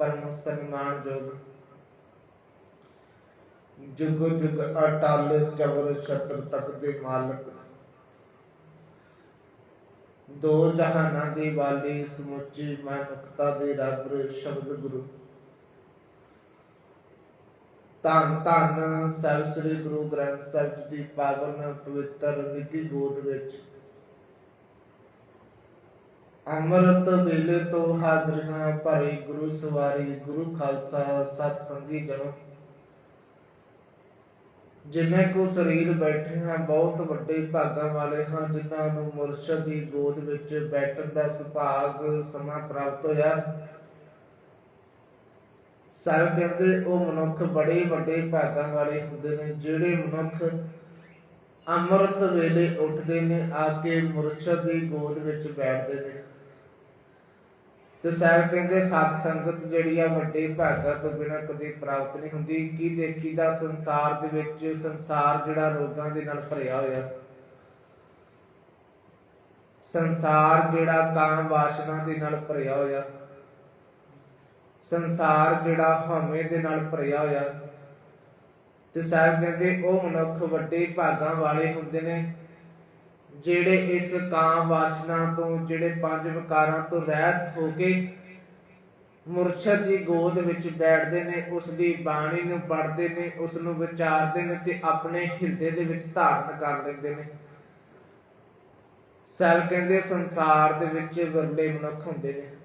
ਪਰਮ ਸਨਮਾਨ ਜੋਗ ਜੁਗ ਜੁਗ ਅਟਲ ਚਵਰ ਛਤਰ ਤਕ ਦੇ ਮਾਲਕ। ਦੋ ਜਹਾਨਾਂ ਦੀ ਵਾਲੀ ਸਮੁੱਚੀ ਮਨੁੱਖਤਾ ਦੇ ਰੱਬ ਸ਼ਬਦ ਗੁਰੂ। ਧੰਨ ਧੰਨ ਸਾਹਿਬ ਸ੍ਰੀ ਗੁਰੂ ਗ੍ਰੰਥ ਸਾਹਿਬ ਜੀ ਦੀ ਪਾਵਨ ਪਵਿੱਤਰ ਨਿੱਘੀ ਗੋਦ ਵਿੱਚ ਅੰਮ੍ਰਿਤ ਵੇਲੇ ਤੋਂ ਹਾਜ਼ਰੀਆਂ ਭਰੇ ਗੁਰੂ ਸਵਾਰੀ, ਗੁਰੂ ਖਾਲਸਾ, ਸਤ ਸੰਗੀ ਜਨੋ। ਜਿਨ੍ਹਾਂ ਕੋ ਸਰੀਰ ਬੈਠੇ ਹਾਂ, ਬਹੁਤ ਵੱਡੇ ਭਾਗਾਂ ਵਾਲੇ ਹਾਂ, ਜਿਨ੍ਹਾਂ ਨੂੰ ਮੁਰਸ਼ਦ ਦੀ ਗੋਦ ਵਿੱਚ ਬੈਠਣ ਦਾ ਸੁਭਾਗ ਸਮਾਂ ਪ੍ਰਾਪਤ ਹੋਇਆ। ਸਾਹਿਬ ਕਹਿੰਦੇ, ਉਹ ਮਨੁੱਖ ਬੜੇ ਵੱਡੇ ਭਾਗਾਂ ਵਾਲੇ ਹੁੰਦੇ ਨੇ, ਜਿਹੜੇ ਮਨੁੱਖ ਅੰਮ੍ਰਿਤ ਵੇਲੇ ਉੱਠਦੇ ਨੇ, ਆ ਕੇ ਮੁਰਸ਼ਦ ਦੀ ਗੋਦ ਵਿੱਚ ਬੈਠਦੇ ਨੇ। ਤੇ ਸਾਹਿਬ ਕਹਿੰਦੇ ਸਤ ਸੰਗਤ ਜਿਹੜੀ ਆ ਵੱਡੇ ਭਾਗਾਂ ਤੋਂ ਬਿਨਾਂ ਕਦੇ ਪ੍ਰਾਪਤ ਨਹੀਂ ਹੁੰਦੀ। ਕੀ ਦੇਖੀਦਾ ਸੰਸਾਰ ਦੇ ਵਿੱਚ ਸੰਸਾਰ ਜਿਹੜਾ ਰੋਗਾਂ ਦੇ ਨਾਲ ਭਰਿਆ ਹੋਇਆ? ਸੰਸਾਰ ਜਿਹੜਾ ਕਾਮ ਵਾਸ਼ਨਾ ਦੇ ਨਾਲ ਭਰਿਆ ਹੋਇਆ। ਸੰਸਾਰ ਜਿਹੜਾ ਹਉਮੈ ਦੇ ਨਾਲ ਭਰਿਆ ਹੋਇਆ। ਤੇ ਸਾਹਿਬ ਕਹਿੰਦੇ ਉਹ ਮਨੁੱਖ ਵੱਡੇ ਭਾਗਾਂ ਵਾਲੇ ਹੁੰਦੇ ਨੇ। ਜਿਹੜੇ ਇਸ ਕਾਮ ਵਾਸ਼ਨਾ ਤੋਂ, ਜਿਹੜੇ ਪੰਜ ਵਿਕਾਰਾਂ ਤੋਂ ਰਹਿਤ ਹੋ ਕੇ ਮੁਰਸ਼ਦ ਦੀ ਗੋਦ ਵਿੱਚ ਬੈਠਦੇ ਨੇ ਉਸ ਦੀ ਬਾਣੀ ਨੂੰ ਪੜ੍ਹਦੇ ਨੇ ਉਸ ਨੂੰ ਵਿਚਾਰਦੇ ਨੇ ਤੇ ਆਪਣੇ ਹਿਰਦੇ ਦੇ ਵਿੱਚ ਧਾਰਨ ਕਰ ਲੈਂਦੇ ਨੇ। ਸਾਹਿਬ ਕਹਿੰਦੇ ਸੰਸਾਰ ਦੇ ਵਿੱਚ ਵਰਲੇ ਮਨੁੱਖ ਹੁੰਦੇ ਨੇ।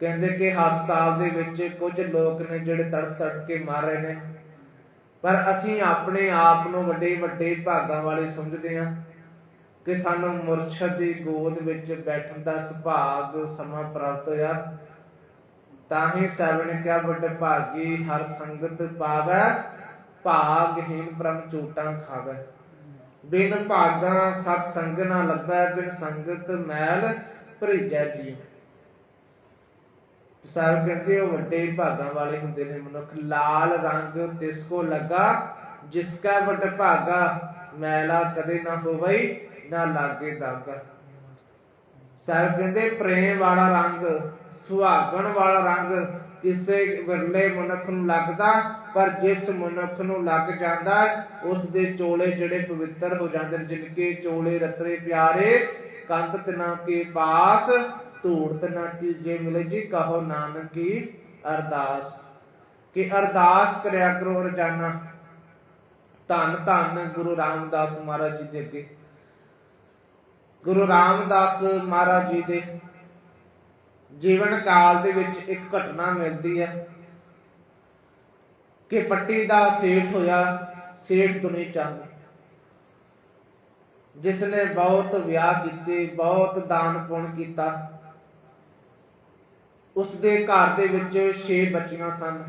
ਕਹਿੰਦੇ ਕਿ ਹਸਪਤਾਲ ਦੇ ਵਿੱਚ ਕੁਝ ਲੋਕ ਨੇ ਜਿਹੜੇ ਤੜਪ ਤੜਪ ਕੇ ਮਰ ਰਹੇ ਨੇ। ਪਰ ਅਸੀਂ ਆਪਣੇ ਆਪ ਨੂੰ ਵੱਡੇ ਵੱਡੇ ਭਾਗਾਂ ਵਾਲੇ ਸਮਝਦੇ ਹਾਂ ਕਿ ਸਾਨੂੰ ਮੁਰਸ਼ਦ ਦੀ ਗੋਦ ਵਿੱਚ ਬੈਠਣ ਦਾ ਸੁਭਾਗ ਸਮਾਂ ਪ੍ਰਾਪਤ ਹੋਇਆ। ਤਾਂ ਹੀ ਸਾਹਿਬ ਨੇ ਕਿਹਾ, ਵੱਡੇ ਭਾਗੀ, ਹਰ ਸੰਗਤ ਪਾਵੈ ਭਾਗਹੀਨ ਬ੍ਰਹਮ ਝੂਟਾਂ ਖਾਵੈ। ਬਿਨ ਭਾਗਾ ਸਤ ਸੰਗ ਨਾ ਲੱਭੈ, ਬਿਨ ਸੰਗਤ ਮੈਲ ਭਰੀਜੈ ਜੀ ਸਾਹਿਬ ਕਹਿੰਦੇ ਉਹ ਵੱਡੇ ਭਾਗਾਂ ਵਾਲੇ ਹੁੰਦੇ ਨੇ ਮਨੁੱਖ। ਲਾਲ ਰੰਗ ਤਿਸ ਕੋ ਲੱਗਾ, ਜਿਸ ਕਾ ਵੱਡ ਭਾਗਾ, ਮੈਲਾ ਕਦੇ ਨਾ ਹੋਵਈ, ਨਾ ਲਾਗੇ ਦਾਗਾ। ਸਾਹਿਬ ਕਹਿੰਦੇ, ਪ੍ਰੇਮ ਵਾਲਾ ਰੰਗ, ਸੁਹਾਗਣ ਵਾਲਾ ਰੰਗ, ਕਿਸੇ ਵਿਰਲੇ ਮਨੁੱਖ ਨੂੰ ਲੱਗਦਾ, ਪਰ ਜਿਸ ਮਨੁੱਖ ਨੂੰ ਲੱਗ ਜਾਂਦਾ ਉਸ ਦੇ ਚੋਲੇ ਜਿਹੜੇ ਪਵਿੱਤਰ ਹੋ ਜਾਂਦੇ ਨੇ, ਜਿਨਕੇ ਚੋਲੇ ਰਤਰੇ ਪਿਆਰੇ ਕੰਤ ਤਨਾ ਕੇ ਪਾਸ ਧੂੜਤ ਨਾ ਕੀ ਮਿਲੇ ਜੀ, ਕਹੋ ਨਾਨਕ ਕੀ ਅਰਦਾਸ। ਕਿ ਅਰਦਾਸ ਕਰਿਆ ਕਰੋ ਰੋਜ਼ਾਨਾ। ਧੰਨ ਧੰਨ ਗੁਰੂ ਰਾਮਦਾਸ ਮਹਾਰਾਜ ਜੀ ਦੇ ਅੱਗੇ। ਗੁਰੂ ਰਾਮਦਾਸ ਮਹਾਰਾਜ ਜੀ ਦੇ ਜੀਵਨ ਕਾਲ ਦੇ ਵਿੱਚ ਇੱਕ ਘਟਨਾ ਮਿਲਦੀ ਹੈ ਕਿ ਪੱਟੀ ਦਾ ਸੇਠ ਹੋਇਆ, ਸੇਠ ਦੁਨੀ ਚੰਦ ਜਿਸ ਨੇ ਬਹੁਤ ਵਿਆਹ ਕੀਤੇ, ਬਹੁਤ ਦਾਨ ਪੁੰਨ ਕੀਤਾ। ਉਸ ਦੇ ਘਰ ਦੇ ਵਿੱਚ 6 ਬੱਚੀਆਂ ਸਨ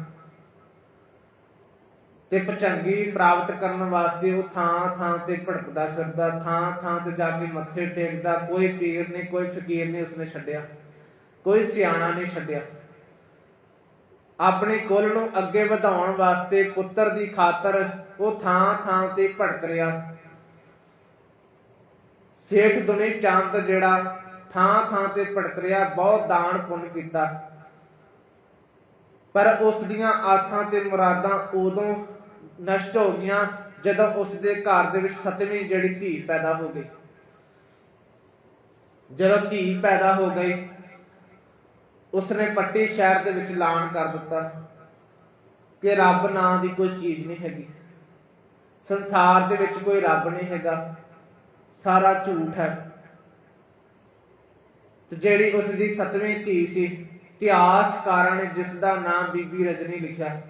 ਤੇ ਪਚੰਗੀ ਪ੍ਰਾਪਤ ਕਰਨ ਵਾਸਤੇ ਉਹ ਥਾਂ ਥਾਂ ਤੇ ਭਟਕਦਾ ਫਿਰਦਾ, ਥਾਂ ਥਾਂ ਤੇ ਜਾ ਕੇ ਮੱਥੇ ਟੇਕਦਾ, ਕੋਈ ਪੀਰ ਨਹੀਂ, ਕੋਈ ਫਕੀਰ ਨਹੀਂ ਉਸਨੇ ਛੱਡਿਆ, ਕੋਈ ਸਿਆਣਾ ਨਹੀਂ ਛੱਡਿਆ। ਆਪਣੇ ਕੁੱਲ ਨੂੰ ਅੱਗੇ ਵਧਾਉਣ ਵਾਸਤੇ ਪੁੱਤਰ ਦੀ ਖਾਤਰ ਉਹ ਥਾਂ ਥਾਂ ਤੇ ਭਟਕ ਰਿਹਾ। ਸੇਠ ਦੁਨੀ ਚੰਦ ਜਿਹੜਾ ਥਾਂ ਥਾਂ ਤੇ ਭਟਕ ਰਿਹਾ, ਬਹੁਤ ਦਾਨ ਪੁੰਨ ਕੀਤਾ। ਪਰ ਉਸ ਦੀਆਂ ਆਸਾਂ ਤੇ ਮੁਰਾਦਾਂ ਉਦੋਂ ਨਸ਼ਟ ਹੋ ਗਈਆਂ, ਜਦੋਂ ਉਸ ਦੇ ਘਰ ਦੇ ਵਿੱਚ ਸਤਵੀਂ ਜਿਹੜੀ ਧੀ ਪੈਦਾ ਹੋ ਗਈ। ਜਦੋਂ ਧੀ ਪੈਦਾ ਹੋ ਗਈ, ਉਸਨੇ ਪੱਟੀ ਸ਼ਹਿਰ ਦੇ ਵਿੱਚ ਐਲਾਨ ਕਰ ਦਿੱਤਾ ਕਿ ਰੱਬ ਨਾਂ ਦੀ ਕੋਈ ਚੀਜ਼ ਨਹੀਂ ਹੈਗੀ। ਸੰਸਾਰ ਦੇ ਵਿੱਚ ਕੋਈ ਰੱਬ ਨਹੀਂ ਹੈਗਾ। ਸਾਰਾ ਝੂਠ ਹੈ। ਤੇ ਜਿਹੜੀ ਉਸ ਦੀ ਸਤਵੀਂ ਧੀ ਸੀ ਇਤਿਹਾਸਕਾਰਾਂ ਨੇ ਜਿਸ ਦਾ ਨਾਮ ਬੀਬੀ ਰਜਨੀ ਲਿਖਿਆ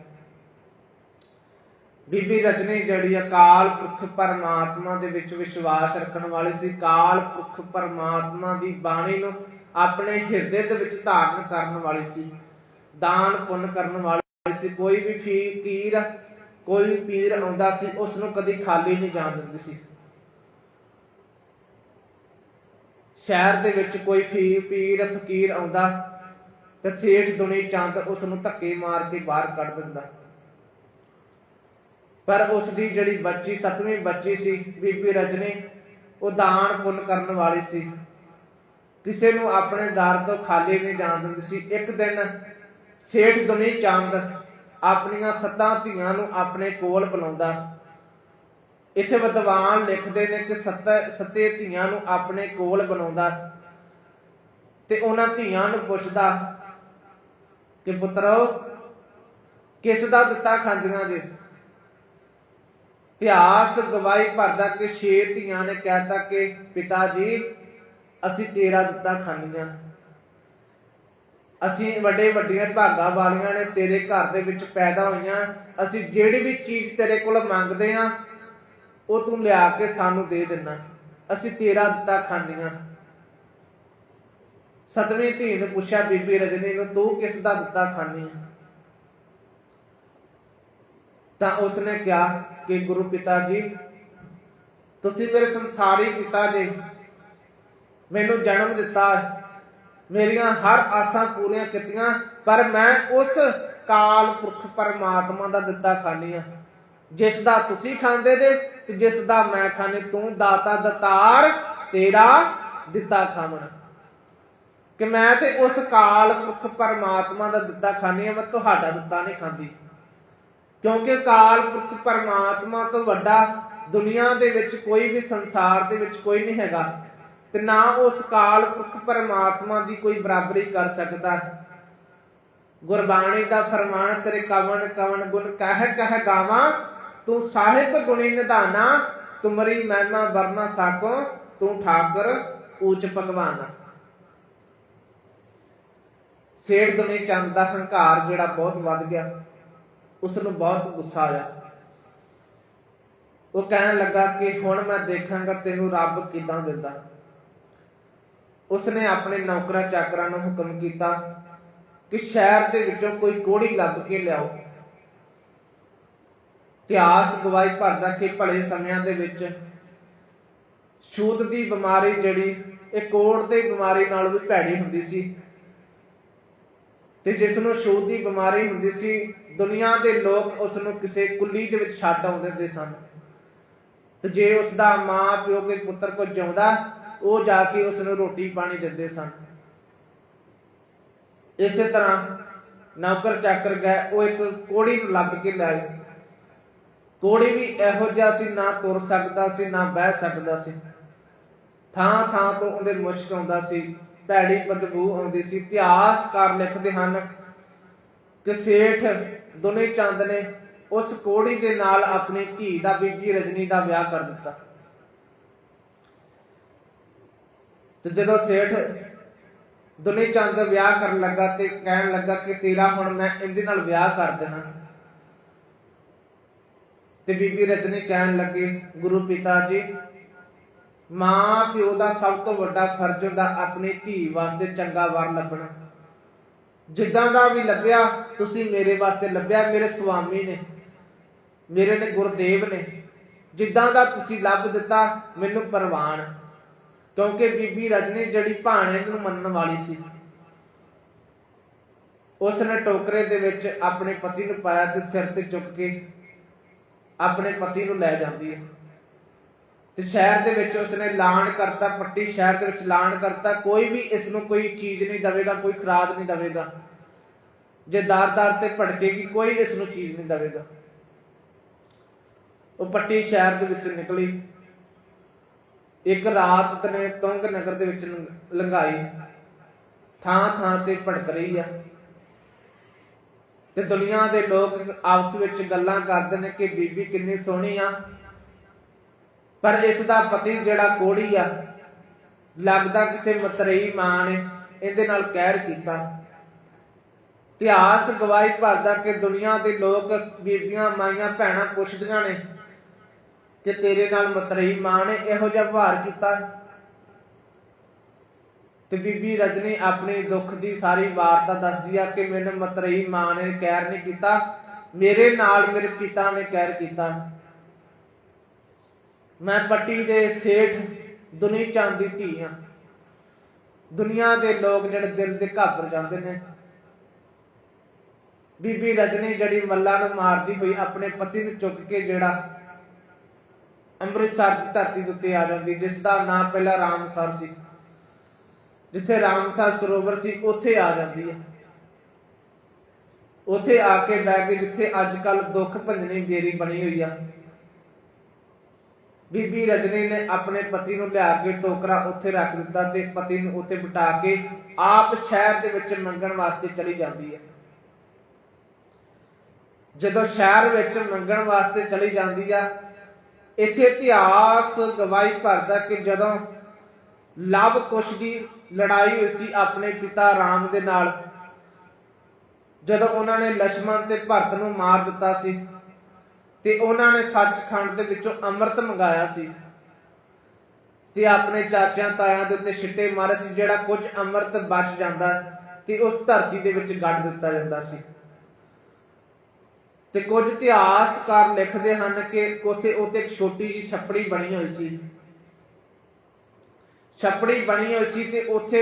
ਬੀਬੀ ਰਜਨੀ ਜਿਹੜੀ ਅਕਾਲ ਪੁਰਖ ਪਰਮਾਤਮਾ ਦੇ ਵਿੱਚ ਵਿਸ਼ਵਾਸ ਰੱਖਣ ਵਾਲੀ ਸੀ। ਕਾਲ ਪੁਰਖ ਪਰਮਾਤਮਾ ਦੀ ਬਾਣੀ ਨੂੰ ਆਪਣੇ ਹਿਰਦੇ ਦੇ ਵਿੱਚ ਧਾਰਨ ਕਰਨ ਵਾਲੀ ਸੀ। ਦਾਨ ਪੁੰਨ ਕਰਨ ਵਾਲੀ ਸੀ। ਕੋਈ ਵੀ ਫਕੀਰ ਕੋਈ ਪੀਰ ਆਉਂਦਾ ਸੀ ਉਸ ਨੂੰ ਕਦੀ ਖਾਲੀ ਨਹੀਂ ਜਾਣ ਦਿੰਦੀ ਸੀ। ਸ਼ਹਿਰ ਦੇ ਵਿੱਚ ਕੋਈ ਫੀ, ਪੀਰ, ਫਕੀਰ ਆਉਂਦਾ ਤੇ ਸੇਠ ਦੁਨੀ ਚੰਦ ਉਸ ਨੂੰ ਧੱਕੇ ਮਾਰ ਕੇ ਬਾਹਰ ਕੱਢ ਦਿੰਦਾ। ਪਰ ਉਸ ਦੀ ਜਿਹੜੀ ਬੱਚੀ, ਸੱਤਵੀਂ ਬੱਚੀ ਸੀ, ਬੀਬੀ ਰਜਨੀ, ਉਹ ਦਾਨ ਪੁੰਨ ਕਰਨ ਵਾਲੀ ਸੀ। ਕਿਸੇ ਨੂੰ ਆਪਣੇ ਦਰ ਤੋਂ ਖਾਲੀ ਨਹੀਂ ਜਾਣ ਦਿੰਦੀ ਸੀ। ਇੱਕ ਦਿਨ ਸੇਠ ਦੁਨੀ ਚੰਦ ਆਪਣੀਆਂ ਸੱਤਾਂ ਧੀਆਂ ਨੂੰ ਆਪਣੇ ਕੋਲ ਬੁਲਾਉਂਦਾ। ਇੱਥੇ ਵਿਦਵਾਨ ਲਿਖਦੇ ਨੇ ਕਿ ਸੱਤ ਸੱਤੇ ਧੀਆਂ ਨੂੰ ਆਪਣੇ ਕੋਲ ਬਣਾਉਂਦਾ ਤੇ ਉਹਨਾਂ ਧੀਆਂ ਨੂੰ ਪੁੱਛਦਾ ਕਿ ਪੁੱਤਰੋ, ਕਿਸ ਦਾ ਦਿੱਤਾ ਖਾਂਦੀਆਂ ਜੇ? ਇਤਿਹਾਸ ਗਵਾਹੀ ਭਰਦਾ ਕਿ ਛੇ ਧੀਆਂ ਨੇ ਕਹਿਤਾ ਕਿ, ਪਿਤਾ ਜੀ, ਅਸੀਂ ਤੇਰਾ ਦਿੱਤਾ ਖਾਂਦੀਆਂ। ਅਸੀਂ ਵੱਡੇ ਵੱਡੀਆਂ ਭਾਗਾਂ ਵਾਲੀਆਂ ਨੇ ਤੇਰੇ ਘਰ ਦੇ ਵਿੱਚ ਪੈਦਾ ਹੋਈਆਂ। ਅਸੀਂ ਜਿਹੜੀ ਵੀ ਚੀਜ਼ ਤੇਰੇ ਕੋਲ ਮੰਗਦੇ ਆ ਉਹ ਤੂੰ ਲਿਆ ਕੇ ਸਾਨੂੰ ਦੇ ਦੇਣਾ ਅਸੀਂ ਤੇਰਾ ਦਿੱਤਾ ਖਾਂਦੀਆਂ। ਸਤਵੀਂ ਧੀ ਨੇ ਪੁੱਛਿਆ, ਬੀਬੀ ਰਜਨੀ ਨੂੰ ਤੂੰ ਕਿਸ ਦਾ ਦਿੱਤਾ ਖਾਂਦੀ ਹੈ ਤਾਂ ਉਸਨੇ ਕਿਹਾ ਕਿ ਗੁਰੂ ਪਿਤਾ ਜੀ, ਤੁਸੀਂ ਮੇਰੇ ਸੰਸਾਰੀ ਪਿਤਾ ਜੀ, ਮੈਨੂੰ ਜਨਮ ਦਿੱਤਾ ਮੇਰੀਆਂ ਹਰ ਆਸਾਂ ਪੂਰੀਆਂ ਕੀਤੀਆਂ, ਪਰ ਮੈਂ ਉਸ ਕਾਲ ਪੁਰਖ ਪਰਮਾਤਮਾ ਦਾ ਦਿੱਤਾ ਖਾਨੀ ਆ ਜਿਸ ਦਾ ਤੁਸੀਂ ਖਾਂਦੇ ਜੇ, ਤੇ ਜਿਸ ਦਾ ਮੈਂ ਖਾਣੀ ਤੂੰ ਦਾਤਾ ਦਤਾਰ ਤੇਰਾ ਦਿੱਤਾ ਖਾਵਣਾ। ਕਿ ਮੈਂ ਤੇ ਉਸ ਕਾਲ ਪੁਰਖ ਪਰਮਾਤਮਾ ਦਾ ਦਿੱਤਾ ਖਾਣੀ ਆ ਮੈਂ ਤੁਹਾਡਾ ਦਿੱਤਾ ਨਹੀਂ ਖਾਂਦੀ। ਕਿਉਂਕਿ ਕਾਲ ਪੁਰਖ ਪਰਮਾਤਮਾ ਤੋਂ ਵੱਡਾ ਦੁਨੀਆ ਦੇ ਵਿੱਚ ਕੋਈ ਵੀ ਸੰਸਾਰ ਦੇ ਵਿੱਚ ਕੋਈ ਨਹੀਂ ਹੈਗਾ। ਤੇ ਨਾ ਉਸ ਕਾਲ ਪੁਰਖ ਪਰਮਾਤਮਾ ਦੀ ਕੋਈ ਬਰਾਬਰੀ ਕਰ ਸਕਦਾ। ਗੁਰਬਾਣੀ ਦਾ ਫਰਮਾਨ, ਤੇਰੇ ਕਵਨ ਕਵਨ ਗੁਣ ਕਹਿ ਕਹਿ ਗਾਵਾਂ ਤੂੰ ਸਾਹਿਬ ਗੁਣੀ ਨਿਧਾਨਾ, ਤੁਮਰੀ ਮਹਿਮਾ ਵਰਨਾ ਸਾਕੋ, ਤੂੰ ਠਾਕਰ ਊਚ ਭਗਵਾਨ। ਸੇਠ ਦੁਨੀ ਚੰਦ ਦਾ ਹੰਕਾਰ ਜਿਹੜਾ ਬਹੁਤ ਵੱਧ ਗਿਆ ਉਸ ਨੂੰ ਬਹੁਤ ਗੁੱਸਾ ਆਇਆ। ਉਹ ਕਹਿਣ ਲੱਗਾ ਕਿ ਹੁਣ ਮੈਂ ਦੇਖਾਂਗਾ ਤੈਨੂੰ ਰੱਬ ਕਿਦਾਂ ਦਿੰਦਾ। ਉਸਨੇ ਆਪਣੇ ਨੌਕਰਾਂ ਚਾਕਰਾਂ ਨੂੰ ਹੁਕਮ ਕੀਤਾ ਕਿ ਸ਼ਹਿਰ ਦੇ ਵਿੱਚੋਂ ਕੋਈ ਕੋੜੀ ਲੱਭ ਕੇ ਲਿਆਓ। ਇਤਿਹਾਸ ਗਵਾਹੀ ਭਰਦਾ ਕਿ ਭਲੇ ਸਮਿਆਂ ਦੇ ਵਿੱਚ ਛੂਤ ਦੀ ਬਿਮਾਰੀ ਜਿਹੜੀ ਇਹ ਕੋੜ ਦੀ ਬਿਮਾਰੀ ਨਾਲ ਵੀ ਭੈੜੀ ਹੁੰਦੀ ਸੀ ਤੇ ਜਿਸ ਨੂੰ ਛੂਤ ਦੀ ਬਿਮਾਰੀ ਹੁੰਦੀ ਸੀ, ਦੁਨੀਆ ਦੇ ਲੋਕ ਉਸ ਨੂੰ ਕਿਸੇ ਕੁੱਲੀ ਦੇ ਵਿੱਚ ਛੱਡ ਆਉਂਦੇ ਹੁੰਦੇ ਸਨ। ਤੇ ਜੇ ਉਸ ਦਾ ਮਾਂ, ਪਿਓ ਕੇ ਪੁੱਤਰ ਕੋ ਜਿਉਂਦਾ, ਉਹ ਜਾ ਕੇ ਉਸ ਨੂੰ ਰੋਟੀ ਪਾਣੀ ਦਿੰਦੇ ਸਨ। ਇਸੇ ਤਰ੍ਹਾਂ ਨੌਕਰ ਚਾਕਰ ਗਏ, ਉਹ ਇੱਕ ਕੋੜੀ ਨੂੰ ਲੱਭ ਕੇ ਲੈ ਆਏ। ਕੋੜੀ ਵੀ ਇਹੋ ਜਿਹਾ ਸੀ, ਨਾ ਤੁਰ ਸਕਦਾ ਸੀ, ਨਾ ਬਹਿ ਸਕਦਾ ਸੀ। ਥਾਂ ਥਾਂ ਤੋਂ ਉਹਦੇ ਮੁਸ਼ਕ ਆਉਂਦਾ ਸੀ, ਭੈੜੀ ਬਦਬੂ ਆਉਂਦੀ ਸੀ। ਇਤਿਹਾਸਕਾਰ ਲਿਖਦੇ ਹਨ ਕਿ ਸੇਠ ਦੁਨੇ ਚੰਦ ਨੇ ਉਸ ਕੋੜੀ ਦੇ ਨਾਲ ਆਪਣੀ ਧੀ ਦਾ ਬੀਬੀ ਰਜਨੀ ਦਾ ਵਿਆਹ ਕਰ ਦਿੱਤਾ। ਤੇ ਜਦੋਂ ਸੇਠ ਦੁਨੀ ਚੰਦ ਵਿਆਹ ਕਰਨ ਲੱਗਾ ਤੇ ਕਹਿਣ ਲੱਗਾ ਕਿ ਤੇਰਾ ਹੁਣ ਮੈਂ ਇਹਦੇ ਨਾਲ ਵਿਆਹ ਕਰ ਦੇਣਾ। ਤੇ ਬੀਬੀ ਰਜਨੀ ਕਹਿਣ ਲੱਗੇ, ਗੁਰੂ ਪਿਤਾ ਜੀ, ਮਾਂ ਪਿਓ ਦਾ ਸਭ ਤੋਂ ਵੱਡਾ ਫਰਜ਼ ਹੁੰਦਾ ਆਪਣੀ ਧੀ ਵਾਸਤੇ ਚੰਗਾ ਵਰ ਲੱਭਣਾ। ਜਿੱਦਾਂ ਦਾ ਵੀ ਲੱਭਿਆ, ਤੁਸੀਂ ਮੇਰੇ ਵਾਸਤੇ ਲੱਭਿਆ, ਮੇਰੇ ਸੁਆਮੀ ਨੇ, ਮੇਰੇ ਨੇ ਗੁਰਦੇਵ ਨੇ। ਜਿੱਦਾਂ ਦਾ ਤੁਸੀਂ ਲੱਭ ਦਿੱਤਾ, ਮੈਨੂੰ ਪ੍ਰਵਾਨ। ਕਿਉਂਕਿ ਬੀਬੀ ਰਜਨੀ ਜਿਹੜੀ ਭਾਣੇ ਨੂੰ ਮੰਨਣ ਵਾਲੀ ਸੀ ਉਸ ਨੇ ਟੋਕਰੇ ਦੇ ਵਿੱਚ ਆਪਣੇ ਪਤੀ ਨੂੰ ਪਾਇਆ ਤੇ ਸਿਰ ਤੇ ਚੁੱਕ ਕੇ ਆਪਣੇ ਪਤੀ ਨੂੰ ਲੈ ਜਾਂਦੀ ਹੈ। ਤੇ ਸ਼ਹਿਰ ਦੇ ਵਿੱਚ ਉਸਨੇ ਐਲਾਨ ਕਰਤਾ, ਪੱਟੀ ਸ਼ਹਿਰ ਦੇ ਵਿੱਚ ਐਲਾਨ ਕਰਤਾ, ਕੋਈ ਵੀ ਇਸ ਨੂੰ ਕੋਈ ਚੀਜ਼ ਨਹੀਂ ਦੇਵੇਗਾ, ਕੋਈ ਖਰਾਦ ਨਹੀਂ ਦਵੇਗਾ। ਜੇ ਦਾਰ-ਦਾਰ ਤੇ ਭੜਕੇਗੀ ਕੋਈ ਇਸ ਨੂੰ ਚੀਜ਼ ਨਹੀਂ ਦੇਵੇਗਾ। ਉਹ ਪੱਟੀ ਸ਼ਹਿਰ ਦੇ ਵਿੱਚ ਨਿਕਲੀ। ਇੱਕ ਰਾਤ ਤਨੇ ਤੁੰਗ ਨਗਰ ਦੇ ਵਿੱਚ ਲੰਘਾਈ ਥਾਂ ਥਾਂ ਤੇ ਭੜਕ ਰਹੀ ਆ। ਤੇ ਦੁਨੀਆ ਦੇ ਲੋਕ ਆਪਸ ਵਿੱਚ ਗੱਲਾਂ ਕਰਦੇ ਨੇ ਕਿ ਬੀਬੀ ਕਿੰਨੀ ਸੋਹਣੀ ਆ। ਪਰ ਇਸ ਦਾ ਪਤੀ ਜਿਹੜਾ ਕੋੜੀ ਆ, ਲੱਗਦਾ ਕਿਸੇ ਮਤਰੇਈ ਮਾਂ ਨੇ ਇਹਦੇ ਨਾਲ ਕਹਿਰ ਕੀਤਾ। ਇਤਿਹਾਸ ਗਵਾਹੀ ਭਰਦਾ ਕਿ ਦੁਨੀਆ ਦੇ ਲੋਕ ਬੀਬੀਆਂ, ਮਾਈਆਂ, ਭੈਣਾਂ ਪੁੱਛਦੀਆਂ ਨੇ ਕਿ ਤੇਰੇ ਨਾਲ ਮਤਰੇਈ ਮਾਂ ਨੇ ਇਹੋ ਜਿਹਾ ਵਿਵਹਾਰ ਕੀਤਾ। ਤੇ ਬੀਬੀ ਰਜਨੀ ਆਪਣੀ ਦੁੱਖ ਦੀ ਸਾਰੀ ਵਾਰਤਾ ਦੱਸਦੀ ਆ ਕਿ ਮੈਨੂੰ ਮਤਰੇਈ ਮਾਂ ਨੇ ਕਹਿਰ ਨਹੀਂ ਕੀਤਾ, ਮੇਰੇ ਨਾਲ ਮੇਰੇ ਪਿਤਾ ਨੇ ਕਹਿਰ ਕੀਤਾ। ਮੈਂ ਪੱਟੀ ਦੇ ਸੇਠ ਦੁਨੀ ਚੰਦ ਦੀ ਧੀ ਆ। ਦੁਨੀਆ ਦੇ ਲੋਕ ਜਿਹੜੇ ਦਿਲ ਦੇ ਘਾਬਰ ਜਾਂਦੇ ਨੇ। ਬੀਬੀ ਰਜਨੀ ਜਿਹੜੀ ਮੱਲਾ ਨੂੰ ਮਾਰਦੀ ਹੋਈ ਆਪਣੇ ਪਤੀ ਨੂੰ ਚੁੱਕ ਕੇ ਜਿਹੜਾ ਅੰਮ੍ਰਿਤਸਰ ਦੀ ਧਰਤੀ ਦੇ ਉੱਤੇ ਆ ਜਾਂਦੀ ਜਿਸ ਦਾ ਨਾਮ ਪਹਿਲਾਂ ਰਾਮਸਰ ਸੀ। ਜਿੱਥੇ ਰਾਮਸਰ ਸਰੋਵਰ ਸੀ, ਉੱਥੇ ਆ ਜਾਂਦੀ ਹੈ। ਉੱਥੇ ਆ ਕੇ ਬਹਿ ਕੇ ਜਿੱਥੇ ਅੱਜ ਕੱਲ ਦੁੱਖ ਭੰਜਣੀ ਬੇਰੀ ਬਣੀ ਹੋਈ ਆ। ਬੀਬੀ ਰਜਨੀ ਨੇ ਆਪਣੇ ਪਤੀ ਨੂੰ ਲਿਆ ਕੇ ਟੋਕਰਾ ਉੱਥੇ ਰੱਖ ਦਿੱਤਾ ਤੇ ਪਤੀ ਨੂੰ ਉੱਥੇ ਬਿਠਾ ਕੇ ਆਪ ਸ਼ਹਿਰ ਦੇ ਵਿੱਚ ਮੰਗਣ ਵਾਸਤੇ ਚਲੀ ਜਾਂਦੀ ਹੈ। ਜਦੋਂ ਸ਼ਹਿਰ ਵਿੱਚ ਮੰਗਣ ਵਾਸਤੇ ਚਲੀ ਜਾਂਦੀ ਆ, ਇੱਥੇ ਇਤਿਹਾਸ ਗਵਾਹੀ ਭਰਦਾ ਕਿ ਜਦੋਂ ਲਵ ਕੁਸ਼ ਦੀ ਲੜਾਈ ਹੋਈ ਸੀ ਆਪਣੇ ਪਿਤਾ ਰਾਮ ਦੇ ਨਾਲ। ਜਦੋਂ ਉਹਨਾਂ ਨੇ ਲక్ష్మణ ਤੇ ਭਰਤ ਨੂੰ ਮਾਰ ਦਿੱਤਾ ਸੀ ਤੇ ਉਹਨਾਂ ਨੇ ਸੱਚਖੰਡ ਦੇ ਵਿੱਚੋਂ ਅੰਮ੍ਰਿਤ ਮੰਗਾਇਆ ਸੀ ਤੇ ਆਪਣੇ ਚਾਚਿਆਂ ਤਾਇਆਂ ਦੇ ਉੱਤੇ ਛਿੱਟੇ ਮਾਰੇ ਸੀ, ਜਿਹੜਾ ਕੁਝ ਅੰਮ੍ਰਿਤ ਬਚ ਜਾਂਦਾ ਤੇ ਉਸ ਧਰਤੀ ਦੇ ਵਿੱਚ ਗੱਡ ਦਿੱਤਾ ਜਾਂਦਾ ਸੀ। ਤੇ ਕੁਝ ਇਤਿਹਾਸਕਾਰ ਲਿਖਦੇ ਹਨ ਕਿ ਕੋਥੇ ਉੱਤੇ ਇੱਕ ਛੋਟੀ ਜੀ ਛਪੜੀ ਬਣੀ ਹੋਈ ਸੀ। ਛੱਪੜੀ ਬਣੀ ਹੋਈ ਸੀ ਤੇ ਉੱਥੇ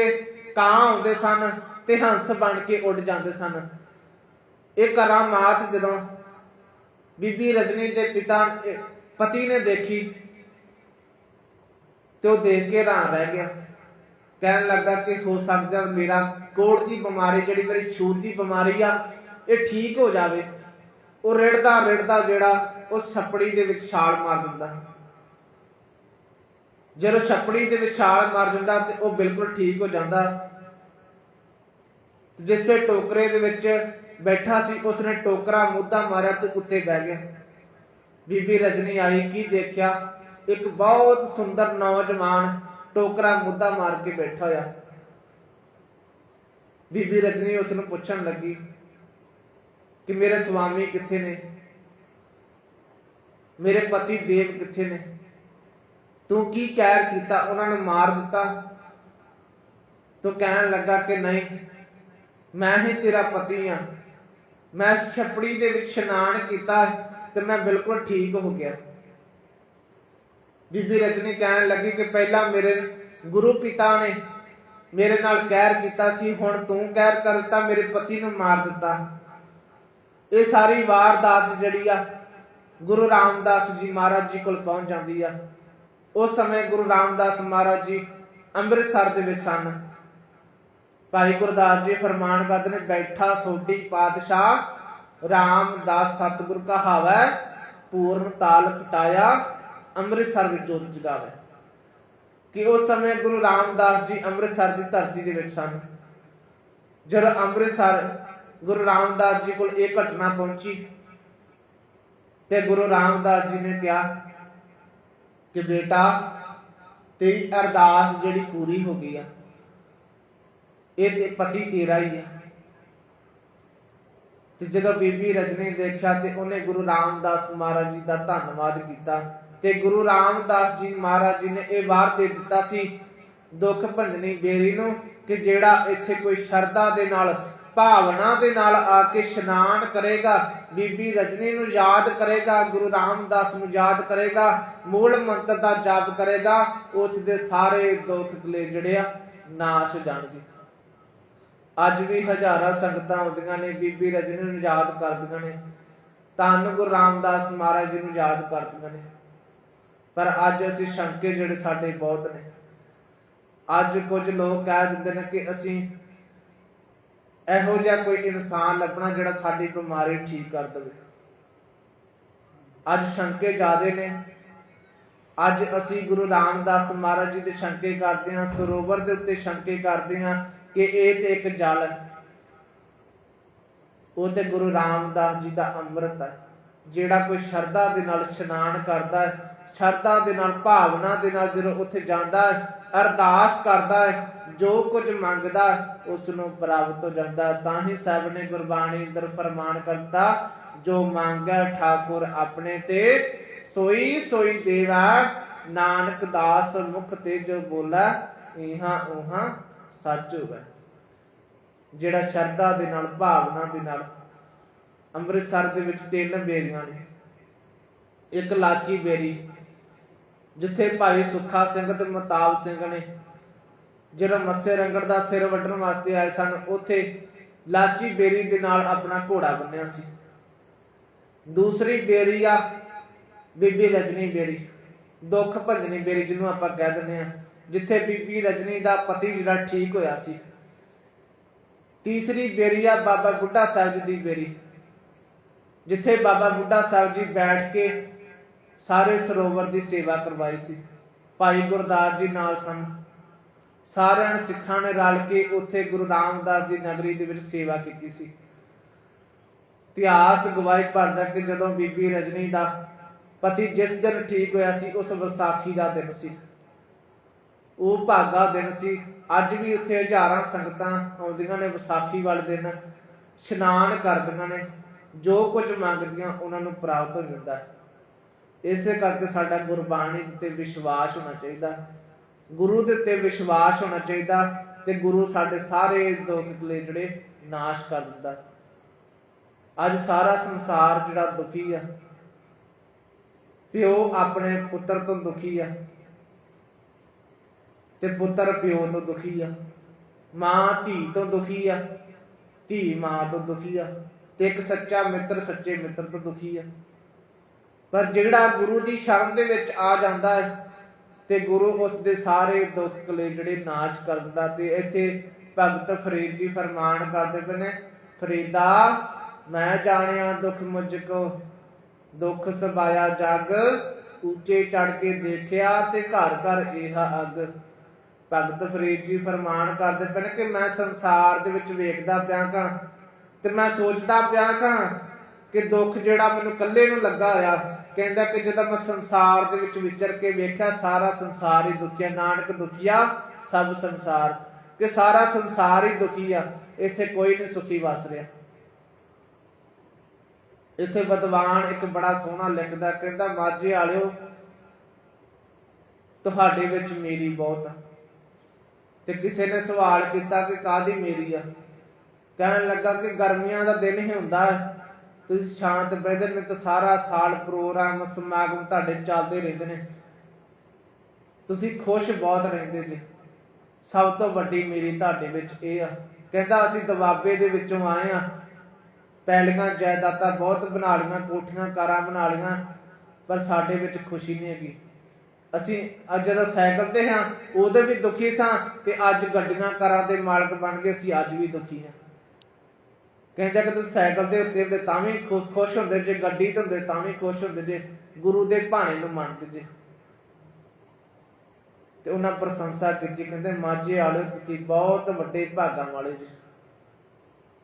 ਕਾਂ ਆਉਂਦੇ ਸਨ ਤੇ ਹੰਸ ਬਣ ਕੇ ਉੱਡ ਜਾਂਦੇ ਸਨ। ਇਹ ਕਰਾਮਾਤ ਜਦੋਂ ਬੀਬੀ ਰਜਨੀ ਦੇ ਪਿਤਾ ਪਤੀ ਨੇ ਦੇਖੀ ਤੇ ਉਹ ਦੇਖ ਕੇ ਹੈਰਾਨ ਰਹਿ ਗਿਆ। ਕਹਿਣ ਲੱਗਾ ਕਿ ਹੋ ਸਕਦਾ ਮੇਰਾ ਕੋੜ ਦੀ ਬਿਮਾਰੀ, ਜਿਹੜੀ ਮੇਰੀ ਛੂਤ ਦੀ ਬਿਮਾਰੀ ਆ, ਇਹ ਠੀਕ ਹੋ ਜਾਵੇ। ਉਹ ਰਿੜਦਾ ਰਿੜਦਾ ਜਿਹੜਾ ਉਹ ਛੱਪੜੀ ਦੇ ਵਿੱਚ ਛਾਲ ਮਾਰ ਦਿੰਦਾ। ਜਦੋਂ ਛੱਪੜੀ ਦੇ ਵਿੱਚ ਛਾਲ ਮਾਰ ਦਿੰਦਾ ਤੇ ਉਹ ਬਿਲਕੁਲ ਠੀਕ ਹੋ ਜਾਂਦਾ। ਜਿਸੇ ਟੋਕਰੇ ਦੇ ਵਿੱਚ ਬੈਠਾ ਸੀ, ਉਸਨੇ ਟੋਕਰਾ ਮੁੱਦਾ ਮਾਰਿਆ ਤੇ ਉੱਤੇ ਬਹਿ ਗਿਆ। ਬੀਬੀ ਰਜਨੀ ਆਈ, ਕੀ ਦੇਖਿਆ? ਇੱਕ ਬਹੁਤ ਸੁੰਦਰ ਨੌਜਵਾਨ ਟੋਕਰਾ ਮੁੱਦਾ ਮਾਰ ਕੇ ਬੈਠਾ ਹੋਇਆ। ਬੀਬੀ ਰਜਨੀ ਉਸ ਨੂੰ ਪੁੱਛਣ ਲੱਗੀ ਕਿ ਮੇਰੇ ਸੁਆਮੀ ਕਿੱਥੇ ਨੇ? ਮੇਰੇ ਪਤੀ ਦੇਵ ਕਿੱਥੇ ਨੇ? ਤੂੰ ਕੀ ਕਹਿਰ ਕੀਤਾ? ਉਹਨਾਂ ਨੇ ਮਾਰ ਦਿੱਤਾ। ਤੂੰ ਕਹਿਣ ਲੱਗਾ ਕਿ ਨਹੀਂ, ਮੈਂ ਹੀ ਤੇਰਾ ਪਤੀ ਆ। ਮੈਂ ਇਸ ਛੱਪੜੀ ਦੇ ਵਿੱਚ ਇਸ਼ਨਾਨ ਕੀਤਾ ਤੇ ਮੈਂ ਬਿਲਕੁਲ ਠੀਕ ਹੋ ਗਿਆ। ਬੀਬੀ ਰਜਨੀ ਕਹਿਣ ਲੱਗੀ ਕਿ ਪਹਿਲਾਂ ਮੇਰੇ ਗੁਰੂ ਪਿਤਾ ਨੇ ਮੇਰੇ ਨਾਲ ਕਹਿਰ ਕੀਤਾ ਸੀ, ਹੁਣ ਤੂੰ ਕਹਿਰ ਕਰ ਦਿੱਤਾ, ਮੇਰੇ ਪਤੀ ਨੂੰ ਮਾਰ ਦਿੱਤਾ। ਇਹ ਸਾਰੀ ਵਾਰਦਾਤ ਜਿਹੜੀ ਆ, ਗੁਰੂ ਰਾਮਦਾਸ ਜੀ ਮਹਾਰਾਜ ਜੀ ਕੋਲ ਪਹੁੰਚ ਜਾਂਦੀ ਆ। ਉਸ ਸਮੇਂ ਗੁਰੂ ਰਾਮਦਾਸ ਮਹਾਰਾਜ ਜੀ ਅੰਮ੍ਰਿਤਸਰ ਦੇ ਵਿੱਚ ਸਨ। ਭਾਈ ਗੁਰਦਾਸ ਜੀ ਫਰਮਾਨ ਕਰਦੇ ਨੇ, ਬੈਠਾ ਸੋਢੀ ਪਾਤਸ਼ਾਹ, ਰਾਮਦਾਸ ਸਤਿਗੁਰ ਕਹਾਵੈ, ਪੂਰਨ ਤਾਲ ਖਟਾਇਆ, ਅੰਮ੍ਰਿਤਸਰ ਵਿੱਚ ਜੋਤ ਜਗਾਵੇ। ਕਿ ਉਸ ਸਮੇਂ ਗੁਰੂ ਰਾਮਦਾਸ ਜੀ ਅੰਮ੍ਰਿਤਸਰ ਦੀ ਧਰਤੀ ਦੇ ਵਿੱਚ ਸਨ। ਜਦੋਂ ਅੰਮ੍ਰਿਤਸਰ ਗੁਰੂ ਰਾਮਦਾਸ ਜੀ ਕੋਲ ਇਹ ਘਟਨਾ ਪਹੁੰਚੀ, ਤੇ ਗੁਰੂ ਰਾਮਦਾਸ ਜੀ ਨੇ ਕਿਹਾ ਕਿ ਬੇਟਾ, ਤੇਰੀ ਅਰਦਾਸ ਜਿਹੜੀ ਪੂਰੀ ਹੋ ਗਈ ਆ, ਇਹ ਤੇ ਪਤੀ ਤੇਰਾ ਹੀ ਹੈ ਤੇ ਜਦੋਂ ਬੀਬੀ ਰਜਨੀ ਦੇਖਿਆ ਤੇ ਉਹਨੇ ਗੁਰੂ ਰਾਮਦਾਸ ਮਹਾਰਾਜ ਜੀ ਦਾ ਧੰਨਵਾਦ ਕੀਤਾ ਤੇ ਗੁਰੂ ਰਾਮਦਾਸ ਜੀ ਮਹਾਰਾਜ ਜੀ ਨੇ ਇਹ ਵਾਰ ਦੇ ਦਿੱਤਾ ਸੀ, ਦੁੱਖ ਭੰਜਨੀ ਬੇਰੀ ਨੂੰ ਕਿ ਜਿਹੜਾ ਇੱਥੇ ਕੋਈ ਸ਼ਰਧਾ ਦੇ ਨਾਲ ਭਾਵਨਾ ਦੇ ਨਾਲ ਆ ਕੇ ਇਸ਼ਨਾਨ ਕਰੇਗਾ, ਬੀਬੀ ਰਜਨੀ ਨੂੰ ਯਾਦ ਕਰੇਗਾ, ਗੁਰੂ ਰਾਮਦਾਸ ਨੂੰ ਯਾਦ ਕਰੇਗਾ, ਮੂਲ ਮੰਤਰ ਦਾ ਜਾਪ ਕਰੇਗਾ, ਉਸ ਦੇ ਸਾਰੇ ਦੁੱਖ ਗਲੇ ਜਿਹੜੇ ਨਾਸ਼ ਜਾਣਗੇ। ਅੱਜ ਵੀ ਹਜ਼ਾਰਾਂ ਸੰਗਤਾਂ ਆਉਂਦੀਆਂ ਨੇ, ਬੀਬੀ ਰਜਨੀ ਨੂੰ ਯਾਦ ਕਰਦੀਆਂ ਨੇ, ਧੰਨ ਗੁਰੂ ਰਾਮਦਾਸ ਮਹਾਰਾਜ ਜੀ ਨੂੰ ਯਾਦ ਕਰਦੀਆਂ ਨੇ। ਪਰ ਅੱਜ ਅਸੀਂ ਸ਼ੰਕੇ ਜਿਹੜੇ ਸਾਡੇ ਬਹੁਤ ਨੇ। ਅੱਜ ਕੁਝ ਲੋਕ ਕਹਿ ਦਿੰਦੇ ਨੇ ਕਿ ਅਸੀਂ ਇਹੋ ਜਿਹਾ ਕੋਈ ਇਨਸਾਨ ਲੱਭਣਾ ਜਿਹੜਾ ਸਾਡੀ ਬਿਮਾਰੀ ਠੀਕ ਕਰ ਦੇਵੇ। ਅੱਜ ਸ਼ੰਕੇ ਜ਼ਿਆਦੇ ਨੇ। ਅੱਜ ਅਸੀਂ ਗੁਰੂ ਰਾਮਦਾਸ ਮਹਾਰਾਜ ਜੀ ਦੇ ਸ਼ੰਕੇ ਕਰਦੇ ਹਾਂ, ਸਰੋਵਰ ਦੇ ਉੱਤੇ ਸ਼ੰਕੇ ਕਰਦੇ ਹਾਂ ਕਿ ਇਹ ਤੇ ਇੱਕ ਜਲ ਹੈ। ਉਹ ਤੇ ਗੁਰੂ ਰਾਮਦਾਸ ਜੀ ਦਾ ਅੰਮ੍ਰਿਤ ਹੈ, ਜਿਹੜਾ ਕੋਈ ਸ਼ਰਧਾ ਦੇ ਨਾਲ ਇਸ਼ਨਾਨ ਕਰਦਾ ਹੈ, ਸ਼ਰਧਾ ਦੇ ਨਾਲ, ਭਾਵਨਾ ਦੇ ਨਾਲ ਜਦੋਂ ਉੱਥੇ ਜਾਂਦਾ ਹੈ, ਅਰਦਾਸ ਕਰਦਾ ਹੈ, ਜੋ ਕੁਝ ਮੰਗਦਾ ਉਸ ਨੂੰ ਪ੍ਰਾਪਤ ਹੋ ਜਾਂਦਾ, ਤਾਂ ਹੀ ਸਭ ਨੇ ਗੁਰਬਾਣੀ ਅੰਦਰ ਫਰਮਾਨ ਕਰਤਾ, ਜੋ ਮੰਗੈ ਠਾਕੁਰ ਆਪਣੇ ਤੇ, ਸੋਈ ਸੋਈ ਦੇਵਾ, ਨਾਨਕ ਦਾਸ ਮੁਖ ਤੇ ਜੋ ਬੋਲਾ, ਇਹਾਂ ਉਹਾਂ ਸੱਚ ਹੋਵੇ। ਜਿਹੜਾ ਸ਼ਰਧਾ ਦੇ ਨਾਲ, ਭਾਵਨਾ ਦੇ ਨਾਲ ਅੰਮ੍ਰਿਤਸਰ ਦੇ ਵਿੱਚ ਤਿੰਨ ਬੇਰੀਆਂ ਨੇ। ਇੱਕ ਲਾਚੀ ਬੇਰੀ, ਜਿੱਥੇ ਭਾਈ ਸੁੱਖਾ ਸਿੰਘ ਤੇ ਮਤਾਬ ਸਿੰਘ ਨੇ ਜਦੋਂ ਮੱਸੇ ਰੰਗੜ ਦਾ ਸਿਰ ਵੱਢਣ ਵਾਸਤੇ ਆਏ ਸਨ, ਉੱਥੇ ਲਾਚੀ ਬੇਰੀ ਦੇ ਨਾਲ ਆਪਣਾ ਘੋੜਾ ਬੰਨਿਆ ਸੀ। ਦੂਸਰੀ ਬੇਰੀ ਆ, ਬੀਬੀ ਰਜਨੀ ਬੇਰੀ, ਦੁੱਖ ਭੰਜਨੀ ਬੇਰੀ ਜਿਹਨੂੰ ਆਪਾਂ ਕਹਿ ਦਿੰਦੇ ਆ ਜਿੱਥੇ ਬੀਬੀ ਰਜਨੀ ਦਾ ਪਤੀ ਜਿਹੜਾ ਠੀਕ ਹੋਇਆ ਸੀ। ਤੀਸਰੀ ਬੇਰੀ ਆ, ਬਾਬਾ ਬੁੱਢਾ ਸਾਹਿਬ ਜੀ ਦੀ ਬੇਰੀ, ਜਿੱਥੇ ਬਾਬਾ ਬੁੱਢਾ ਸਾਹਿਬ ਜੀ ਬੈਠ ਕੇ ਸਾਰੇ ਸਰੋਵਰ ਦੀ ਸੇਵਾ ਕਰਵਾਈ ਸੀ। ਭਾਈ ਗੁਰਦਾਸ ਜੀ ਨਾਲ ਸਨ। ਸਾਰਿਆਂ ਸਿੱਖਾਂ ਨੇ ਰਲ ਕੇ ਉੱਥੇ ਗੁਰੂ ਰਾਮਦਾਸ ਜੀ ਨਗਰੀ ਦੇ ਵਿੱਚ ਸੇਵਾ ਕੀਤੀ ਸੀ। ਇਤਿਹਾਸ ਗਵਾਹੀ ਭਰਦਾ ਕਿ ਜਦੋਂ ਬੀਬੀ ਰਜਨੀ ਦਾ ਪਤੀ ਜਿਸ ਦਿਨ ਠੀਕ ਹੋਇਆ ਸੀ, ਉਸ ਵਿਸਾਖੀ ਦਾ ਦਿਨ ਸੀ। ਉਹ ਭਾਗਾ ਦਿਨ ਸੀ। ਅੱਜ ਵੀ ਉੱਥੇ ਹਜ਼ਾਰਾਂ ਸੰਗਤਾਂ ਆਉਂਦੀਆਂ ਨੇ, ਵਿਸਾਖੀ ਵਾਲੇ ਦਿਨ ਇਸ਼ਨਾਨ ਕਰਦੀਆਂ ਨੇ। ਜੋ ਕੁਝ ਮੰਗਦੀਆਂ, ਉਹਨਾਂ ਨੂੰ ਪ੍ਰਾਪਤ ਹੋ ਜਾਂਦਾ ਹੈ। ਇਸੇ ਕਰਕੇ ਸਾਡਾ ਗੁਰਬਾਣੀ ਤੇ ਵਿਸ਼ਵਾਸ ਹੋਣਾ ਚਾਹੀਦਾ। ਗੁਰੂ ਦੇ ਉੱਤੇ ਵਿਸ਼ਵਾਸ ਹੋਣਾ ਚਾਹੀਦਾ ਤੇ ਗੁਰੂ ਸਾਡੇ ਸਾਰੇ ਦੁੱਖ ਜਿਹੜੇ ਨਾਸ਼ ਕਰ ਦਿੰਦਾ। ਅੱਜ ਸਾਰਾ ਸੰਸਾਰ ਜਿਹੜਾ ਦੁਖੀ ਆ ਪਿਓ ਆਪਣੇ ਪੁੱਤਰ ਤੋਂ ਦੁਖੀ ਆ, ਤੇ ਪੁੱਤਰ ਪਿਓ ਤੋਂ ਦੁਖੀ ਆ, ਮਾਂ ਧੀ ਤੋਂ ਦੁਖੀ ਆ, ਧੀ ਮਾਂ ਤੋਂ ਦੁਖੀ ਆ, ਤੇ ਇੱਕ ਸੱਚਾ ਮਿੱਤਰ ਸੱਚੇ ਮਿੱਤਰ ਤੋਂ ਦੁਖੀ ਆ। ਪਰ ਜਿਹੜਾ ਗੁਰੂ ਦੀ ਸ਼ਰਨ ਦੇ ਵਿੱਚ ਆ ਜਾਂਦਾ ਹੈ ਤੇ ਗੁਰੂ ਉਸ ਦੇ ਸਾਰੇ ਦੁੱਖ ਕਲੇ ਜਿਹੜੇ ਨਾਸ਼ ਕਰ ਤੇ ਇੱਥੇ ਭਗਤ ਫਰੀਦ ਜੀ ਫਰਮਾਨ ਕਰਦੇ ਪਏ ਨੇ, ਫਰੀਦਾ, ਮੈਂ ਜਾਣਿਆ ਦੁੱਖ ਮੁਝ ਕੋ ਦੁੱਖ ਸਬਾਇਆ ਜਗ, ਉੱਚੇ ਚੜ ਕੇ ਦੇਖਿਆ ਤੇ ਘਰ ਘਰ ਇਹ ਅਗ। ਭਗਤ ਫਰੀਦ ਜੀ ਫਰਮਾਨ ਕਰਦੇ ਪਏ ਨੇ ਕਿ ਮੈਂ ਸੰਸਾਰ ਦੇ ਵਿੱਚ ਵੇਖਦਾ ਪਿਆ ਕਾਂ ਤੇ ਮੈਂ ਸੋਚਦਾ ਪਿਆ ਕਾਂ ਕਿ ਦੁੱਖ ਜਿਹੜਾ ਮੈਨੂੰ ਇਕੱਲੇ ਨੂੰ ਲੱਗਾ ਹੋਇਆ ਕਹਿੰਦਾ ਕਿ ਜਦੋਂ ਮੈਂ ਸੰਸਾਰ ਦੇ ਵਿੱਚ ਵਿਚਰ ਕੇ ਵੇਖਿਆ, ਸਾਰਾ ਸੰਸਾਰ ਹੀ ਦੁਖੀਆ ਨਾਨਕ ਦੁਖੀਆ ਸਭ ਸੰਸਾਰ। ਕਿ ਸਾਰਾ ਸੰਸਾਰ ਹੀ ਦੁਖੀ ਇੱਥੇ ਕੋਈ ਨਹੀਂ ਸੁਖੀ ਵਸ ਰਿਹਾ। ਇੱਥੇ ਵਿਦਵਾਨ ਇੱਕ ਬੜਾ ਸੋਹਣਾ ਲਿਖਦਾ, ਕਹਿੰਦਾ, ਮਾਝੇ ਵਾਲਿਓ, ਤੁਹਾਡੇ ਵਿੱਚ ਮੇਰੀ ਬਹੁਤ ਆ। ਤੇ ਕਿਸੇ ਨੇ ਸਵਾਲ ਕੀਤਾ ਕਿ ਕਾਦੀ ਮੇਰੀ ਆ? ਕਹਿਣ ਲੱਗਾ ਕਿ ਗਰਮੀਆਂ ਦਾ ਦਿਨ ਹੀ ਹੁੰਦਾ ਹੈ। ਤੁਸੀਂ ਸ਼ਾਂਤ ਬਹਿਦੇ ਨੇ ਤਾਂ ਸਾਰਾ ਸਾਲ ਪ੍ਰੋਗਰਾਮ, ਸਮਾਗਮ ਤੁਹਾਡੇ ਚੱਲਦੇ ਰਹਿੰਦੇ ਨੇ। ਤੁਸੀਂ ਖੁਸ਼ ਬਹੁਤ ਰਹਿੰਦੇ ਜੀ। ਸਭ ਤੋਂ ਵੱਡੀ ਮੇਰੀ ਤੁਹਾਡੇ ਵਿੱਚ ਇਹ ਆ। ਕਹਿੰਦਾ ਅਸੀਂ ਦਬਾਬੇ ਦੇ ਵਿੱਚੋਂ ਆਏ ਆ। ਪੈਲੀਆਂ, ਜਾਇਦਾਦਾਂ ਬਹੁਤ ਬਣਾ ਲੀਆਂ ਕੋਠੀਆਂ, ਕਾਰਾਂ ਬਣਾ ਲੀਆਂ ਪਰ ਸਾਡੇ ਵਿੱਚ ਖੁਸ਼ੀ ਨਹੀਂ ਹੈਗੀ। ਅਸੀਂ ਅੱਜ ਜਦੋਂ ਸਾਈਕਲ ਤੇ ਹਾਂ ਉਹਦੇ ਵੀ ਦੁਖੀ ਸਾਂ ਤੇ ਅੱਜ ਗੱਡੀਆਂ, ਕਾਰਾਂ ਦੇ ਮਾਲਕ ਬਣ ਗਏ ਅਸੀਂ ਅੱਜ ਵੀ ਦੁਖੀ ਹਾਂ। ਕਹਿੰਦਾ ਕਿ ਸਾਈਕਲ ਦੇ ਉੱਤੇ ਹੁੰਦੇ ਤਾਂ ਵੀ ਖੁਸ਼ ਹੁੰਦੇ ਜੇ, ਗੱਡੀ ਤੇ ਹੁੰਦੇ ਤਾਂ ਵੀ ਖੁਸ਼ ਹੁੰਦੇ ਜੇ, ਗੁਰੂ ਦੇ ਭਾਣੇ ਨੂੰ ਮੰਨਦੇ ਜੇ। ਤੇ ਉਹਨਾਂ ਪ੍ਰਸ਼ੰਸਾ ਕੀਤੀ, ਕਹਿੰਦੇ, ਮਾਝੇ ਵਾਲਿਓ, ਤੁਸੀਂ ਬਹੁਤ ਵੱਡੇ ਭਾਗਾਂ ਵਾਲੇ ਜੀ।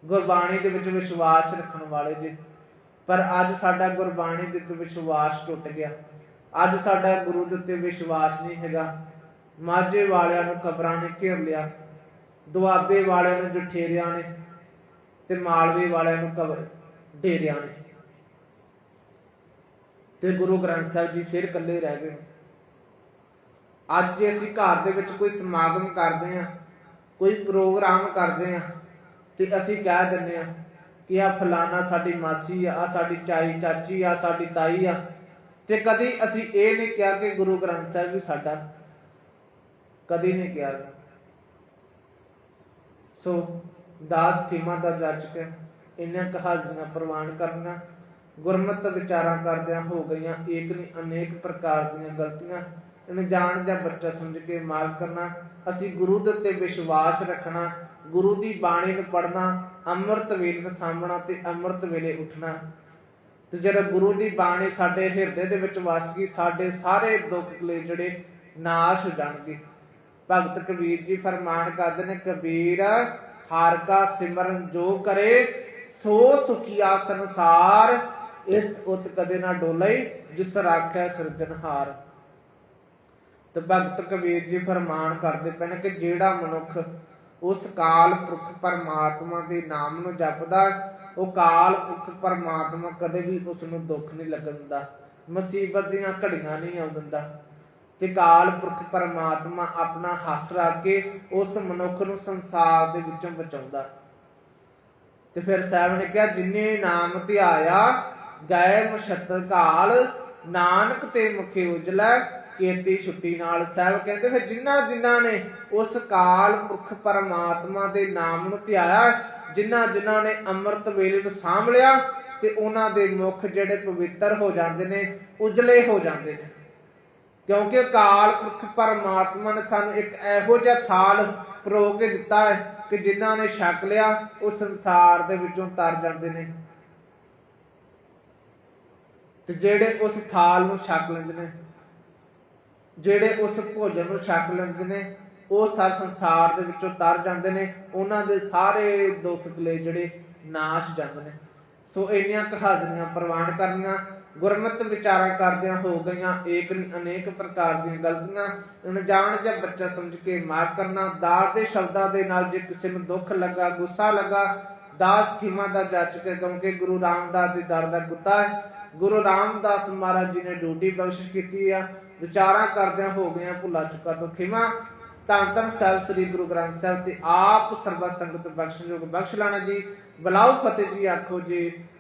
ਗੁਰਬਾਣੀ ਦੇ ਵਿੱਚ ਵਿਸ਼ਵਾਸ ਰੱਖਣ ਵਾਲੇ ਜੀ। ਪਰ ਅੱਜ ਸਾਡਾ ਗੁਰਬਾਣੀ ਦੇ ਉੱਤੇ ਵਿਸ਼ਵਾਸ ਟੁੱਟ ਗਿਆ। ਅੱਜ ਸਾਡਾ ਗੁਰੂ ਦੇ ਉੱਤੇ ਵਿਸ਼ਵਾਸ ਨਹੀਂ ਹੈਗਾ। ਮਾਝੇ ਵਾਲਿਆਂ ਨੂੰ ਕਬਰਾਂ ਨੇ ਘੇਰ ਲਿਆ। ਦੁਆਬੇ ਵਾਲਿਆਂ ਨੂੰ ਜਠੇਰਿਆਂ ਨੇ ਤੇ ਮਾਲਵੇ ਵਾਲਿਆਂ ਨੂੰ ਕਬਰ ਡੇਰਿਆਂ ਨੇ ਤੇ ਗੁਰੂ ਗ੍ਰੰਥ ਸਾਹਿਬ ਜੀ ਫਿਰ ਇਕੱਲੇ ਰਹਿ ਗਏ। ਅੱਜ ਜੇ ਅਸੀਂ ਘਰ ਦੇ ਵਿੱਚ ਕੋਈ ਸਮਾਗਮ ਕਰਦੇ ਆ ਕੋਈ ਪ੍ਰੋਗਰਾਮ ਕਰਦੇ ਆ ਤੇ ਅਸੀਂ ਕਹਿ ਦਿੰਨੇ ਆ ਕਿ ਆ ਫਲਾਣਾ ਸਾਡੀ ਮਾਸੀ ਆ, ਆਹ ਸਾਡੀ ਚਾਈ ਚਾਚੀ ਆ ਸਾਡੀ ਤਾਈ ਆ। ਤੇ ਕਦੀ ਅਸੀਂ ਇਹ ਨਹੀਂ ਕਿਹਾ ਕਿ ਗੁਰੂ ਗ੍ਰੰਥ ਸਾਹਿਬ ਵੀ ਸਾਡਾ। ਕਦੀ ਨਹੀਂ ਕਿਹਾ। ਸੋ ਦਾਸ ਖਿਮਾ ਦਾ ਜਾਚਕ ਇਹਨਾਂ ਕਹਾਣੀਆਂ ਪ੍ਰਵਾਨ ਕਰਨਾ ਗੁਰਮਤ ਵਿਚਾਰਾਂ ਕਰਦਿਆਂ ਹੋ ਗਈਆਂ ਏਕ ਨਹੀਂ ਅਨੇਕ ਪ੍ਰਕਾਰ ਦੀਆਂ ਗਲਤੀਆਂ ਇਹਨੂੰ ਜਾਂ ਬੱਚਾ ਸਮਝ ਕੇ ਮਾਫ ਕਰਨਾ, ਅਸੀਂ ਗੁਰੂ ਦੇ ਉੱਤੇ ਵਿਸ਼ਵਾਸ ਰੱਖਣਾ, ਗੁਰੂ ਦੀ ਬਾਣੀ ਨੂੰ ਪੜ੍ਹਨਾ, ਅੰਮ੍ਰਿਤ ਵੇਲੇ ਨੂੰ ਸਾਂਭਣਾ ਤੇ ਅੰਮ੍ਰਿਤ ਵੇਲੇ ਉੱਠਣਾ। ਤੇ ਜਦੋਂ ਗੁਰੂ ਦੀ ਬਾਣੀ ਸਾਡੇ ਹਿਰਦੇ ਦੇ ਵਿੱਚ ਵਸ ਗਈ, ਸਾਡੇ ਸਾਰੇ ਦੁੱਖ ਕਲੇ ਜਿਹੜੇ ਨਾਸ਼ ਹੋ ਜਾਣਗੇ। ਭਗਤ ਕਬੀਰ ਜੀ ਫਰਮਾਨ ਕਰਦੇ ਨੇ, ਕਬੀਰ ਹਰ ਕਾ ਸਿਮਰਨ ਜੋ ਕਰੇ, ਸੋ ਸੁਖੀਆ ਸੰਸਾਰ ਇਤ ਉਤ ਕਦੇ ਨਾ ਡੋਲੇ, ਜਿਸ ਰਾਖੈ ਸਿਰਜਣਹਾਰ ਤੇ ਭਗਤ ਕਬੀਰ ਜੀ ਫਰਮਾਨ ਕਰਦੇ ਪਏ ਕਿ ਜਿਹੜਾ ਮਨੁੱਖ ਉਸ ਕਾਲ ਪੁਰਖ ਪਰਮਾਤਮਾ ਦੇ ਨਾਮ ਨੂੰ ਜਪਦਾ, ਉਹ ਕਾਲ ਪੁਰਖ ਪਰਮਾਤਮਾ ਕਦੇ ਵੀ ਉਸ ਨੂੰ ਦੁੱਖ ਨਹੀਂ ਲੱਗਣ ਦਿੰਦਾ, ਮੁਸੀਬਤ ਦੀਆਂ ਘੜੀਆਂ ਨਹੀਂ ਆਉਣ ਦਿੰਦਾ ਤੇ ਕਾਲ ਪੁਰਖ ਪਰਮਾਤਮਾ ਆਪਣਾ ਹੱਥ ਰੱਖ ਕੇ ਉਸ ਮਨੁੱਖ ਨੂੰ ਸੰਸਾਰ ਦੇ ਵਿੱਚੋਂ ਬਚਾਉਂਦਾ। ਤੇ ਫਿਰ ਸਾਹਿਬ ਨੇ ਕਿਹਾ, ਜਿਨੇ ਨਾਮ ਧਿਆਇਆ, ਗਏ ਮੁਸ਼ੱਤਰ ਕਾਲ ਨਾਨਕ ਤੇ ਮੁਖੇ ਉਜਲਾ, ਕੀਤੀ ਛੁੱਟੀ ਨਾਲ। ਸਾਹਿਬ ਕਹਿੰਦੇ, ਫਿਰ ਜਿਨ੍ਹਾਂ ਜਿਨ੍ਹਾਂ ਨੇ ਉਸ ਕਾਲ ਪੁਰਖ ਪਰਮਾਤਮਾ ਦੇ ਨਾਮ ਨੂੰ ਧਿਆਇਆ ਜਿਨ੍ਹਾਂ ਜਿਨ੍ਹਾਂ ਨੇ ਅੰਮ੍ਰਿਤ ਵੇਲੇ ਨੂੰ ਸਾਂਭ ਲਿਆ, ਤੇ ਉਹਨਾਂ ਦੇ ਮੁਖ ਜਿਹੜੇ ਪਵਿੱਤਰ ਹੋ ਜਾਂਦੇ ਨੇ, ਉਜਲੇ ਹੋ ਜਾਂਦੇ ਨੇ। ਕਿਉਂਕਿ ਅਕਾਲ ਪੁਰਖ ਪਰਮਾਤਮਾ ਨੇ ਸਾਨੂੰ, ਇੱਕ ਇਹੋ ਜਿਹਾ ਥਾਲ ਪਰੋ ਕੇ ਦਿੱਤਾ ਹੈ ਕਿ ਜਿਨ੍ਹਾਂ ਨੇ ਛਕ ਲਿਆ, ਉਹ ਸੰਸਾਰ ਦੇ ਵਿੱਚੋਂ ਤਰ ਜਾਂਦੇ ਨੇ। ਤੇ ਜਿਹੜੇ ਉਸ ਥਾਲ ਨੂੰ ਛਕ ਲੈਂਦੇ ਨੇ, ਜਿਹੜੇ ਉਸ ਭੋਜਨ ਨੂੰ ਛਕ ਲੈਂਦੇ ਨੇ, ਉਹ ਸਾਰ ਸੰਸਾਰ ਦੇ ਵਿੱਚੋਂ ਤਰ ਜਾਂਦੇ ਨੇ, ਉਹਨਾਂ ਦੇ ਸਾਰੇ ਦੁੱਖ ਕਲੇ ਜਿਹੜੇ ਨਾਸ਼ ਜਾਂਦੇ ਨੇ। ਸੋ ਇੰਨੀਆਂ ਕੁ ਹਾਜ਼ਰੀਆਂ ਪ੍ਰਵਾਨ ਕਰਨੀਆਂ ਗੁਰਮਤਿ ਵਿਚਾਰਾਂ ਕਰਦਿਆਂ ਹੋ ਗਈਆਂ ਏਕ ਨਹੀਂ ਅਨੇਕ ਪ੍ਰਕਾਰ ਦੀਆਂ ਗਲਤੀਆਂ, ਅਣਜਾਣ ਜਾਂ ਬੱਚਾ ਸਮਝ ਕੇ ਮਾਫ ਕਰਨਾ, ਦਾਸ ਦੇ ਸ਼ਬਦਾਂ ਦੇ ਨਾਲ ਜੇ ਕਿਸੇ ਨੂੰ ਦੁੱਖ ਲੱਗਾ, ਗੁੱਸਾ ਲੱਗਾ, ਦਾਸ ਖਿਮਾ ਦਾ ਜਾਚ ਕੇ ਕਿਉਂਕਿ ਗੁਰੂ ਰਾਮਦਾਸ ਦੇ ਦਰ ਦਾ ਕੁੱਤਾ ਹੈ। ਗੁਰੂ ਰਾਮਦਾਸ ਮਹਾਰਾਜ ਜੀ ਨੇ ਡਿਊਟੀ ਬਖਸ਼ਿਸ਼ ਕੀਤੀ ਆ, ਵਿਚਾਰਾਂ ਕਰਦਿਆਂ ਹੋ ਗਈਆਂ ਭੁੱਲਾ ਚੁੱਕਾ ਤੋਂ ਖਿਮਾ। ਧੰਨ ਧੰਨ ਸਾਹਿਬ ਸ੍ਰੀ ਗੁਰੂ ਗ੍ਰੰਥ ਸਾਹਿਬ ਤੇ ਆਪ ਸਰਬਤ ਸੰਗਤ ਬਖਸ਼ਯੋਗ ਬਖਸ਼ ਲਾਣਾ ਜੀ। ਬਲਾਉ ਫਤਿਹ ਜੀ ਆਖੋ ਜੀ।